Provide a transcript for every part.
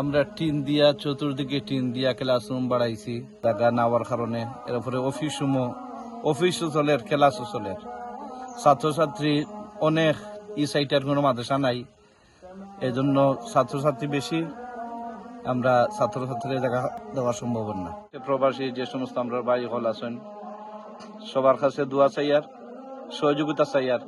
আমরা টিন দিয়া, চতুর্দিকে টিন দিয়া ক্লাসরুম বাড়াইছি জায়গা নেওয়ার কারণে। এরপরে অফিস অফিসও চলের ক্লাসও চলের। ছাত্রছাত্রী অনেক ই সাইটের কোনো মাদ্রাসা নাই। এজন্য ছাত্রছাত্রী বেশি। আমরা ছাত্রছাত্রীর জায়গা দেওয়া সম্ভব না। প্রবাসী যে সমস্ত আমরা ভাই হল আছেন, সবার কাছে দোয়া চাইয়ার সহযোগিতা চাইয়ার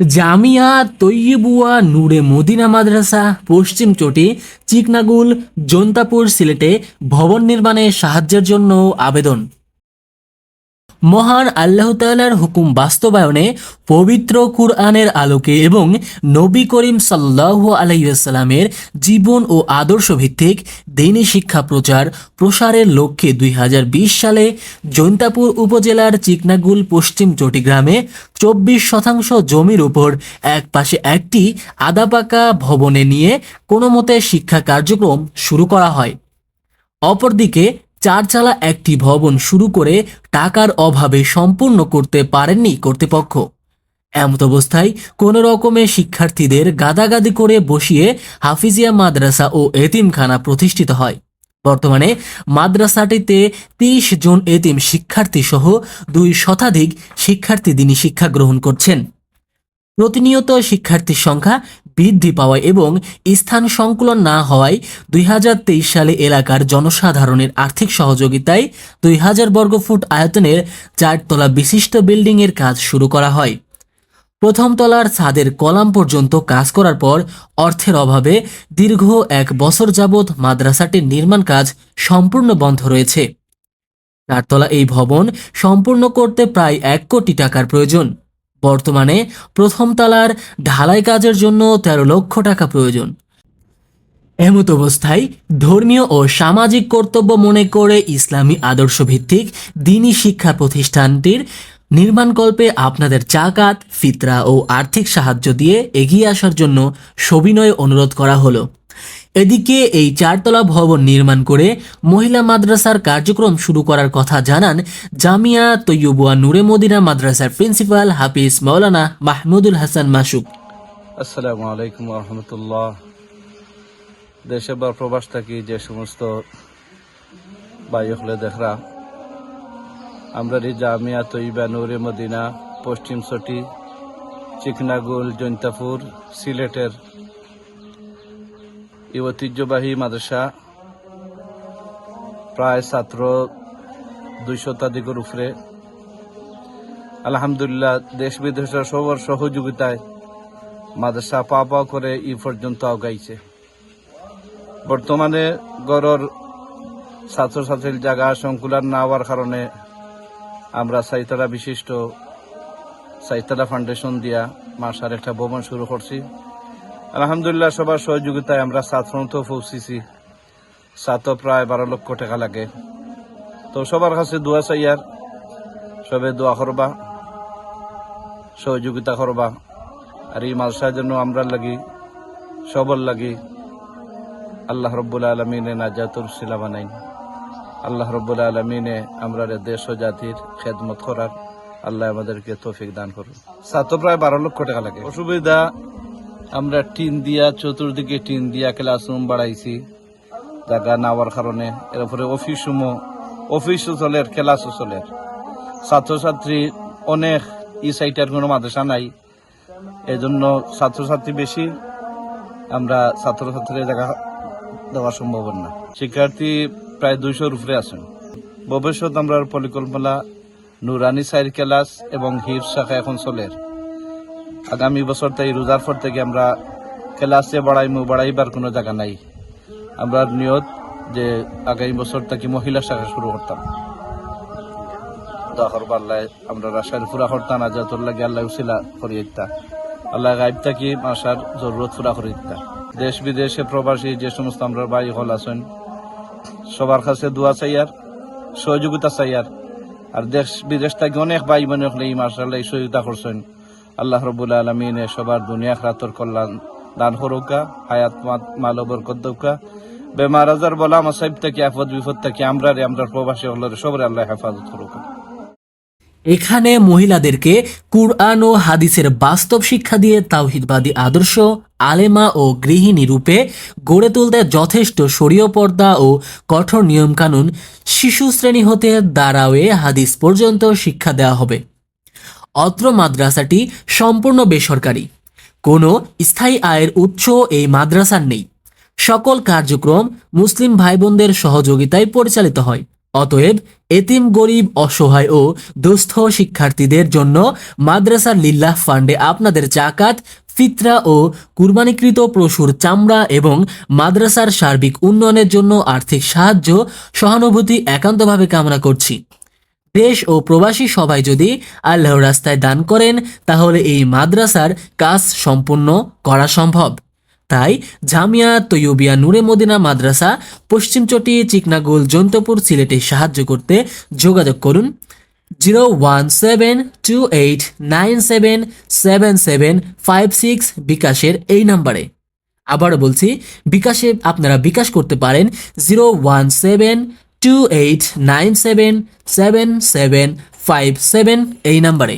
জামিয়া তৈয়বুয়া নূরে মদিনা মাদ্রাসা, পশ্চিম চটি, চিকনাগুল, জন্তাপুর সিলেটে ভবন নির্মাণে সাহায্যের জন্য আবেদন। মহান আল্লাহ তাআলার হুকুম বাস্তবায়নে পবিত্র কুরআনের আলোকে এবং নবী করিম সাল্লাল্লাহু আলাইসাল্লামের জীবন ও আদর্শ ভিত্তিক দিনী শিক্ষা প্রচার প্রসারের লক্ষ্যে দুই হাজার বিশ সালে জৈন্তাপুর উপজেলার চিকনাগুল পশ্চিম চটিগ্রামে চব্বিশ শতাংশ জমির উপর এক পাশে একটি আদাপাকা ভবনে নিয়ে কোনো মতে শিক্ষা কার্যক্রম শুরু করা হয়। অপরদিকে চারচালা একটি ভবন শুরু করে টাকার অভাবে সম্পূর্ণ করতে পারেননি কর্তৃপক্ষ। এমত অবস্থায় কোনো রকমে শিক্ষার্থীদের গাদাগাদি করে বসিয়ে হাফিজিয়া মাদ্রাসা ও এতিমখানা প্রতিষ্ঠিত হয়। বর্তমানে মাদ্রাসাটিতে তিরিশ জন এতিম শিক্ষার্থী সহ দুই শতাধিক শিক্ষার্থী দিনী শিক্ষা গ্রহণ করছেন। প্রতিনিয়ত শিক্ষার্থীর সংখ্যা বৃদ্ধি পাওয়ায় এবং স্থান সংকুলন না হওয়ায় দুই হাজার তেইশ সালে এলাকার জনসাধারণের আর্থিক সহযোগিতায় দুই হাজার বর্গফুট আয়তনের চারতলা বিশিষ্ট বিল্ডিংয়ের কাজ শুরু করা হয়। প্রথম তলার ছাদের কলাম পর্যন্ত কাজ করার পর অর্থের অভাবে দীর্ঘ এক বছর যাবৎ মাদ্রাসাটির নির্মাণ কাজ সম্পূর্ণ বন্ধ রয়েছে। চারতলা এই ভবন সম্পূর্ণ করতে প্রায় এক কোটি টাকার প্রয়োজন। বর্তমানে প্রথম তালার ঢালাই কাজের জন্য তেরো লক্ষ টাকা প্রয়োজন। এমত অবস্থায় ধর্মীয় ও সামাজিক কর্তব্য মনে করে ইসলামী আদর্শ ভিত্তিক দিনী শিক্ষা প্রতিষ্ঠানটির নির্মাণকল্পে আপনাদের চাকাত ফিতরা ও আর্থিক সাহায্য দিয়ে এগিয়ে আসার জন্য সবিনয় অনুরোধ করা হলো। এদিকে এই চারতলা ভবন নির্মাণ করে মহিলা মাদ্রাসার কার্যক্রম শুরু করার কথা জানান জামিয়া তৈয়বুয়া নূরে মদিনা মাদ্রাসার প্রিন্সিপাল হাফিজ মৌলানা মাহমুদুল হাসান মাসুক। আসসালামু আলাইকুম রহমতুল্লাহ। দেশে বা প্রবাস থাকি যে সমস্ত বায়ু হলে দেখরা আমরা এই জামিয়া তৈবা নুরে মদিনা পশ্চিম সটি চিকনাগুল, জৈন্তাপুর, সিলেটের এই ঐতিহ্যবাহী মাদ্রাসা। প্রায় ছাত্র দুই শতাধিকের উপরে। আলহামদুলিল্লাহ দেশ বিদেশের সবার সহযোগিতায় মাদ্রাসা পা পা করে ই পর্যন্ত আগাইছে। বর্তমানে গড়র ছাত্রছাত্রীর জায়গা সংকুলান না হওয়ার কারণে আমরা সাইতলা বিশিষ্ট সাইতলা ফাউন্ডেশন দিয়া মাসার একটা ভবন শুরু করছি। আলহামদুলিল্লাহ, সবার সহযোগিতায় আমরা তো পৌঁছেছি। ছাত্র প্রায় বারো লক্ষ টাকা লাগে। তো সবার কাছে দোয়া চাইয়ার সবে দোয়া করবা, সহযোগিতা করবা। আর এই মালসার জন্য আমরা লাগি সবল লাগি। আল্লাহ রব্বুল আলমিনে নাজাতুর শিলা বানাইন। আল্লাহ রব্বুল আলমিনে আমরা দেশ ও জাতির খেদমত করার আল্লাহ আমাদেরকে তৌফিক দান করুন। সাত প্রায় বারো লক্ষ টাকা লাগে। অসুবিধা আমরা টিন দিয়া, চতুর্দিকে টিন দিয়া ক্লাসরুম বাড়াইছি জায়গা নেওয়ার কারণে। এরপরে অফিস অফিসও চলের ক্লাসও চলের ছাত্রছাত্রী অনেক ই সাইটের কোনো মাদ্রাসা নাই। এই জন্য ছাত্রছাত্রী বেশি। আমরা ছাত্রছাত্রীর জায়গা দেওয়া সম্ভব না। শিক্ষার্থী প্রায় দুইশোর উপরে আছেন। ভবিষ্যৎ আমরা পরিকল্পনা, নুরানি সাইর ক্লাস এবং হিফ শাখা এখন চলের আগামী বছর তাই রোজার পর থেকে আমরা ক্লাসে বাড়াইমু, বাড়াইবার কোনো জায়গা নাই। আমরা নিয়ত যে আগামী বছর থেকে মহিলা শাখা শুরু করতাম। করব আল্লাহ, আমরা রাসায়ন পুরা করতাম না যত লাগে আল্লাহ উসিলা করিয়ে দিতা। আল্লাহ গাইব থাকি মাসার জরুরত পুরা করে দিতা। দেশ বিদেশে প্রবাসী যে সমস্ত আমরা ভাই হল আছেন, সবার কাছে দোয়া চাইয়ার সহযোগিতা চাইয়ার আর। দেশ বিদেশ থেকে অনেক ভাই বোন এই মাসাল্লাহ সহযোগিতা করছেন। আল্লাহ রবুল আলমিনে সবার দুনিয়া খাতর কল্যাণ দান করুকা, হায়াত, মাল বরকত দৌকা। বেমার আজার, বলা মাসাইব থেকে আফদ বিপদ থেকে আমরা আমরা প্রবাসী হলের সবরে আল্লাহ হেফাজত করুকা। এখানে মহিলাদেরকে কুরআন ও হাদিসের বাস্তব শিক্ষা দিয়ে তাওহিদবাদী আদর্শ, আলেমা ও গৃহিণী রূপে গড়ে তুলতে যথেষ্ট শরীয় পর্দা ও কঠোর নিয়মকানুন শিশু শ্রেণি হতে দাঁড়াওয়ে হাদিস পর্যন্ত শিক্ষা দেওয়া হবে। অত্র মাদ্রাসাটি সম্পূর্ণ বেসরকারি। কোনো স্থায়ী আয়ের উৎস এই মাদ্রাসার নেই। সকল কার্যক্রম মুসলিম ভাই বোনদের সহযোগিতায় পরিচালিত হয়। অতএব এতিম, গরিব, অসহায় ও দুস্থ শিক্ষার্থীদের জন্য মাদ্রাসার লিল্লাহ ফান্ডে আপনাদের জাকাত, ফিতরা ও কুরবানিকৃত পশুর চামড়া এবং মাদ্রাসার সার্বিক উন্নয়নের জন্য আর্থিক সাহায্য, সহানুভূতি একান্তভাবে কামনা করছি। দেশ ও প্রবাসী সবাই যদি আল্লাহর রাস্তায় দান করেন, তাহলে এই মাদ্রাসার কাজ সম্পূর্ণ করা সম্ভব। তাই জামিয়া তৈয়বিয়া নূরে মদিনা মাদ্রাসা পশ্চিমচটি চিকনাগোল জন্তপুর সিলেটে সাহায্য করতে যোগাযোগ করুন zero one seven two eight nine seven seven seven five six বিকাশের এই নাম্বারে। আবারও বলছি, বিকাশে আপনারা বিকাশ করতে পারেন zero one seven two eight nine seven seven seven five seven এই নাম্বারে।